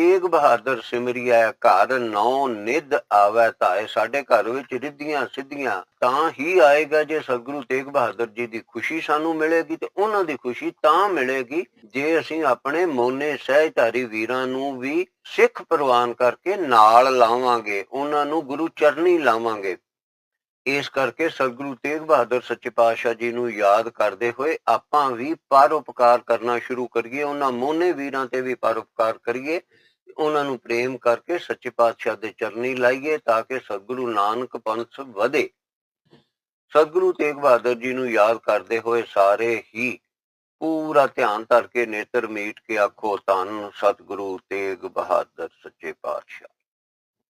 ਤੇਗ ਬਹਾਦਰ ਸਿਮਰਿਆ ਘਰ ਨੌ ਨਿਧ ਆਵੈ ਧਾਏ ਸਾਡੇ ਘਰ ਵਿੱਚ ਰਿੱਧੀਆਂ ਸਿੱਧੀਆਂ ਤਾਂ ਹੀ ਆਏਗਾ ਜੇ ਸਤਿਗੁਰੂ ਤੇਗ ਬਹਾਦਰ ਜੀ ਦੀ ਖੁਸ਼ੀ ਸਾਨੂੰ ਮਿਲੇਗੀ ਤੇ ਉਹਨਾਂ ਦੀ ਖੁਸ਼ੀ ਤਾਂ ਮਿਲੇਗੀ ਜੇ ਅਸੀਂ ਆਪਣੇ ਮੋਨੇ ਸਹਿਜਧਾਰੀ ਵੀਰਾਂ ਨੂੰ ਵੀ ਸਿੱਖ ਪ੍ਰਵਾਨ ਕਰਕੇ ਨਾਲ ਲਾਵਾਂਗੇ, ਉਹਨਾਂ ਨੂੰ ਗੁਰੂ ਚਰਨੀ ਲਾਵਾਂਗੇ। ਇਸ ਕਰਕੇ ਸਤਿਗੁਰੂ ਤੇਗ ਬਹਾਦਰ ਸੱਚੇ ਪਾਤਸ਼ਾਹ ਜੀ ਨੂੰ ਯਾਦ ਕਰਦੇ ਹੋਏ ਆਪਾਂ ਵੀ ਪਰਉਪਕਾਰ ਕਰਨਾ ਸ਼ੁਰੂ ਕਰੀਏ, ਉਹਨਾਂ ਮੋਨੇ ਵੀਰਾਂ ਤੇ ਵੀ ਪਰਉਪਕਾਰ ਕਰੀਏ। ਉਹਨਾਂ ਨੂੰ ਪ੍ਰੇਮ ਕਰਕੇ ਸੱਚੇ ਪਾਤਸ਼ਾਹ ਦੇ ਚਰਨੀ ਲਾਈਏ ਤਾਂ ਕਿ ਸਤਿਗੁਰੂ ਨਾਨਕ ਪੰਥ ਵਧੇ। ਸਤਿਗੁਰੂ ਤੇਗ ਬਹਾਦਰ ਜੀ ਨੂੰ ਯਾਦ ਕਰਦੇ ਹੋਏ ਸਾਰੇ ਹੀ ਪੂਰਾ ਧਿਆਨ ਧਰ ਕੇ ਨੇਤਰ ਮੀਟ ਕੇ ਆਖੋ, ਧੰਨ ਸਤਿਗੁਰੂ ਤੇਗ ਬਹਾਦਰ ਸੱਚੇ ਪਾਤਸ਼ਾਹ।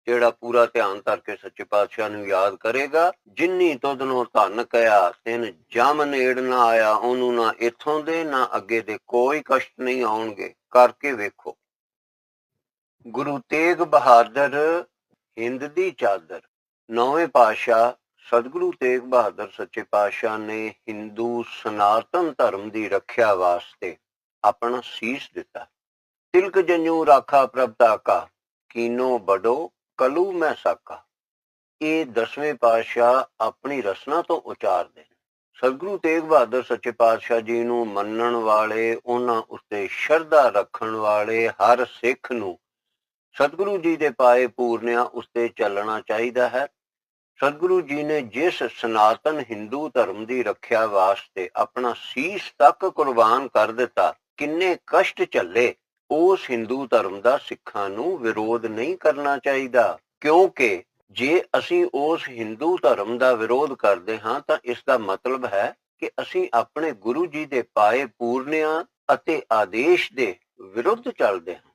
ਜਿਹੜਾ ਪੂਰਾ ਧਿਆਨ ਧਰ ਕੇ ਸੱਚੇ ਪਾਤਸ਼ਾਹ ਨੂੰ ਯਾਦ ਕਰੇਗਾ, ਜਿੰਨੀ ਤੁਧ ਨੂੰ ਧੰਨ ਕਹਿਆ ਤਿਨ ਜਮ ਨੇੜ ਨਾ ਆਇਆ, ਉਹਨੂੰ ਨਾ ਇੱਥੋਂ ਦੇ ਨਾ ਅੱਗੇ ਦੇ ਕੋਈ ਕਸ਼ਟ ਨਹੀਂ ਆਉਣਗੇ। ਕਰਕੇ ਵੇਖੋ। ਗੁਰੂ ਤੇਗ ਬਹਾਦਰ ਹਿੰਦ ਦੀ ਚਾਦਰ। ਨੌਵੇਂ ਪਾਤਸ਼ਾਹ ਸਤਿਗੁਰੂ ਤੇਗ ਬਹਾਦਰ ਸੱਚੇ ਪਾਤਸ਼ਾਹ ਨੇ ਹਿੰਦੂ ਸਨਾਤਨ ਧਰਮ ਦੀ ਰੱਖਿਆ ਵਾਸਤੇ ਆਪਣਾ ਸੀਸ ਦਿੱਤਾ। ਤਿਲਕ ਜੰਜੂ ਰਾਖਾ ਪ੍ਰਭ ਤਾਕਾ ਕੀਨੋ ਬਡੋ ਕਲੂ ਮੈਂ ਸਾਕਾ। ਇਹ ਦਸਵੇਂ ਪਾਤਸ਼ਾਹ ਆਪਣੀ ਰਸਨਾ ਤੋਂ ਉਚਾਰਦੇ ਨੇ। ਸਤਿਗੁਰੂ ਤੇਗ ਬਹਾਦਰ ਸੱਚੇ ਪਾਤਸ਼ਾਹ ਜੀ ਨੂੰ ਮੰਨਣ ਵਾਲੇ, ਉਹਨਾਂ ਉੱਤੇ ਸ਼ਰਧਾ ਰੱਖਣ ਵਾਲੇ ਹਰ ਸਿੱਖ ਨੂੰ ਸਤਿਗੁਰੂ ਜੀ ਦੇ ਪਾਏ ਪੂਰਨਿਆਂ ਉੱਤੇ ਚੱਲਣਾ ਚਾਹੀਦਾ ਹੈ। ਸਤਿਗੁਰੂ ਜੀ ਨੇ ਜਿਸ ਸਨਾਤਨ ਹਿੰਦੂ ਧਰਮ ਦੀ ਰੱਖਿਆ ਵਾਸਤੇ ਆਪਣਾ ਸੀਸ ਤੱਕ ਕੁਰਬਾਨ ਕਰ ਦਿੱਤਾ, ਕਿੰਨੇ ਕਸ਼ਟ ਝੱਲੇ, ਉਸ ਹਿੰਦੂ ਧਰਮ ਦਾ ਸਿੱਖਾਂ ਨੂੰ ਵਿਰੋਧ ਨਹੀਂ ਕਰਨਾ ਚਾਹੀਦਾ। ਕਿਉਂਕਿ ਜੇ ਅਸੀਂ ਉਸ ਹਿੰਦੂ ਧਰਮ ਦਾ ਵਿਰੋਧ ਕਰਦੇ ਹਾਂ, ਤਾਂ ਇਸ ਦਾ ਮਤਲਬ ਹੈ ਕਿ ਅਸੀਂ ਆਪਣੇ ਗੁਰੂ ਜੀ ਦੇ ਪਾਏ ਪੂਰਨਿਆਂ ਅਤੇ ਆਦੇਸ਼ ਦੇ ਵਿਰੁੱਧ ਚੱਲਦੇ ਹਾਂ।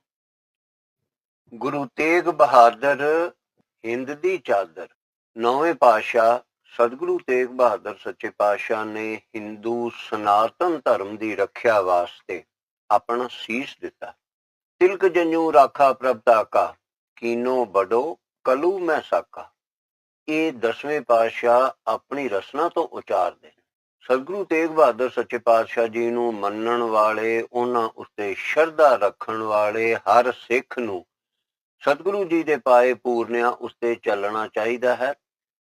ਗੁਰੂ ਤੇਗ ਬਹਾਦਰ ਹਿੰਦ ਦੀ ਚਾਦਰ। ਨੌਵੇਂ ਪਾਤਸ਼ਾਹ ਸਤਿਗੁਰੂ ਤੇਗ ਬਹਾਦਰ ਸੱਚੇ ਪਾਤਸ਼ਾਹ ਨੇ ਹਿੰਦੂ ਸਨਾਤਨ ਧਰਮ ਦੀ ਰੱਖਿਆ ਵਾਸਤੇ ਆਪਣਾ ਸੀਸ ਦਿੱਤਾ। ਤਿਲਕ ਜਨੂ ਰਾਖਾ ਪ੍ਰਭ ਤਾਕਾ ਕੀਨੋ ਬਡੋ ਕਲੂ ਮੈਂ ਸਾਕਾ। ਇਹ ਦਸਵੇਂ ਪਾਤਸ਼ਾਹ ਆਪਣੀ ਰਸਨਾ ਤੋਂ ਉਚਾਰਦੇ ਨੇ। ਸਤਿਗੁਰੂ ਤੇਗ ਬਹਾਦਰ ਸੱਚੇ ਪਾਤਸ਼ਾਹ ਜੀ ਨੂੰ ਮੰਨਣ ਵਾਲੇ, ਉਹਨਾਂ ਉੱਤੇ ਸ਼ਰਧਾ ਰੱਖਣ ਵਾਲੇ ਹਰ ਸਿੱਖ ਨੂੰ ਸਤਿਗੁਰੂ ਜੀ ਦੇ ਪਾਏ ਪੂਰਨਿਆਂ ਉੱਤੇ ਚੱਲਣਾ ਚਾਹੀਦਾ ਹੈ।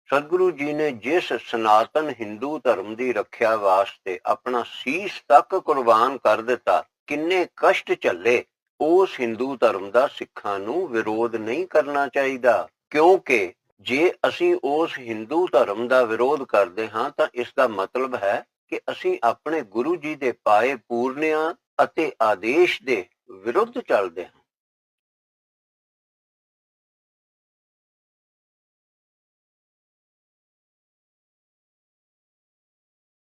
ਸਤਿਗੁਰੂ ਜੀ ਨੇ ਜਿਸ ਸਨਾਤਨ ਹਿੰਦੂ ਧਰਮ ਦੀ ਰੱਖਿਆ ਵਾਸਤੇ ਆਪਣਾ ਸੀਸ ਤੱਕ ਕੁਰਬਾਨ ਕਰ ਦਿੱਤਾ, ਕਿੰਨੇ ਕਸ਼ਟ ਝੱਲੇ, ਉਸ ਹਿੰਦੂ ਧਰਮ ਦਾ ਸਿੱਖਾਂ ਨੂੰ ਵਿਰੋਧ ਨਹੀਂ ਕਰਨਾ ਚਾਹੀਦਾ। ਕਿਉਂਕਿ ਜੇ ਅਸੀਂ ਉਸ ਹਿੰਦੂ ਧਰਮ ਦਾ ਵਿਰੋਧ ਕਰਦੇ ਹਾਂ, ਤਾਂ ਇਸ ਦਾ ਮਤਲਬ ਹੈ ਕਿ ਅਸੀਂ ਆਪਣੇ ਗੁਰੂ ਜੀ ਦੇ ਪਾਏ ਪੂਰਨਿਆਂ ਅਤੇ ਆਦੇਸ਼ ਦੇ ਵਿਰੁੱਧ ਚੱਲਦੇ ਹਾਂ।